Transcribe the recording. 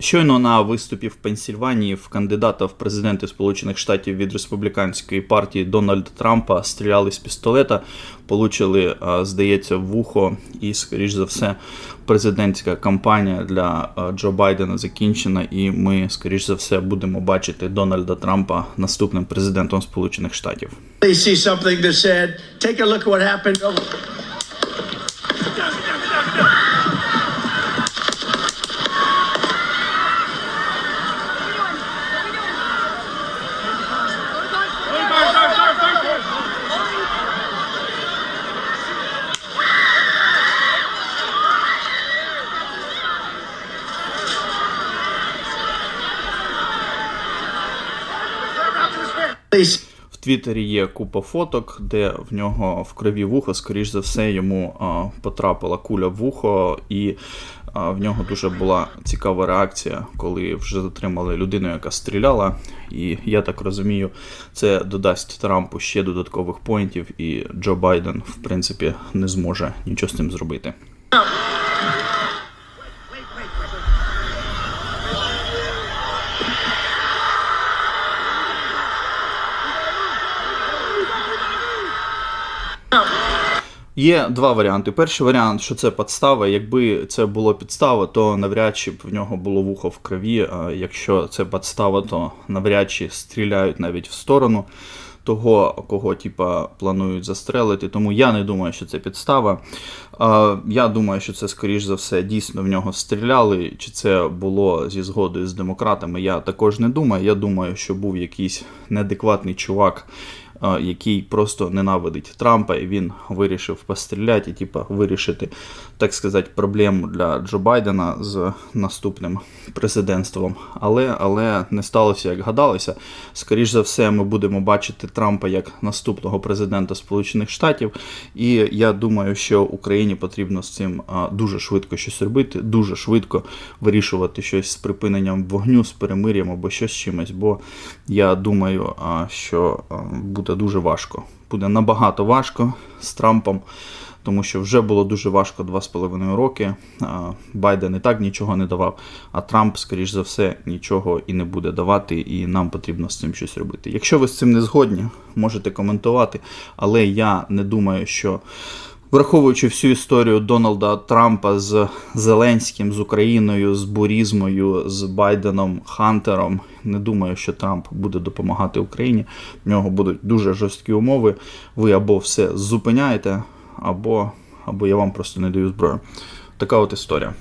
Щойно на виступі в Пенсільванії в кандидата в президенти Сполучених Штатів від республіканської партії Дональда Трампа стріляли з пістолета, получили, здається, вухо, і, скоріш за все, президентська кампанія для Джо Байдена закінчена, і ми, скоріш за все, будемо бачити Дональда Трампа наступним президентом Сполучених Штатів. They see something that said, take a look what happened. Oh, В Твіттері є купа фоток, де в нього в крові вухо, скоріш за все, йому а, потрапила куля в вухо, і а, в нього дуже була цікава реакція, коли вже затримали людину, яка стріляла. І я так розумію, це додасть Трампу ще додаткових поінтів, і Джо Байден, в принципі, не зможе нічого з цим зробити. Є два варіанти. Перший варіант, що це підстава. Якби це було підстава, то навряд чи б в нього було вухо в крові. А якщо це підстава, то навряд чи стріляють навіть в сторону того, кого типа планують застрелити. Тому я не думаю, що це підстава. А, Я думаю, що це скоріш за все дійсно в нього стріляли. Чи це було зі згодою з демократами? Я також не думаю. Я думаю, що був якийсь неадекватний чувак який просто ненавидить Трампа, і він вирішив постріляти і типа вирішити, так сказати, проблему для Джо Байдена з наступним президентством. Але, але не сталося, як гадалося. Скоріш за все, ми будемо бачити Трампа як наступного президента Сполучених Штатів. І я думаю, що Україні потрібно з цим дуже швидко щось робити, дуже швидко вирішувати щось з припиненням вогню, з перемир'ям або щось з чимось. Бо я думаю, що а, буде дуже важко. Буде набагато важко з Трампом, тому що вже було дуже важко два з половиною роки. Байден і так нічого не давав, а Трамп, скоріш за все, нічого і не буде давати, і нам потрібно з цим щось робити. Якщо ви з цим не згодні, можете коментувати, але я не думаю, що. Враховуючи всю історію Дональда Трампа з Зеленським, з Україною, з Бурізмою, з Байденом Хантером, не думаю, що Трамп буде допомагати Україні. В нього будуть дуже жорсткі умови. Ви або все зупиняєте, або, або я вам просто не даю зброю. Така от історія.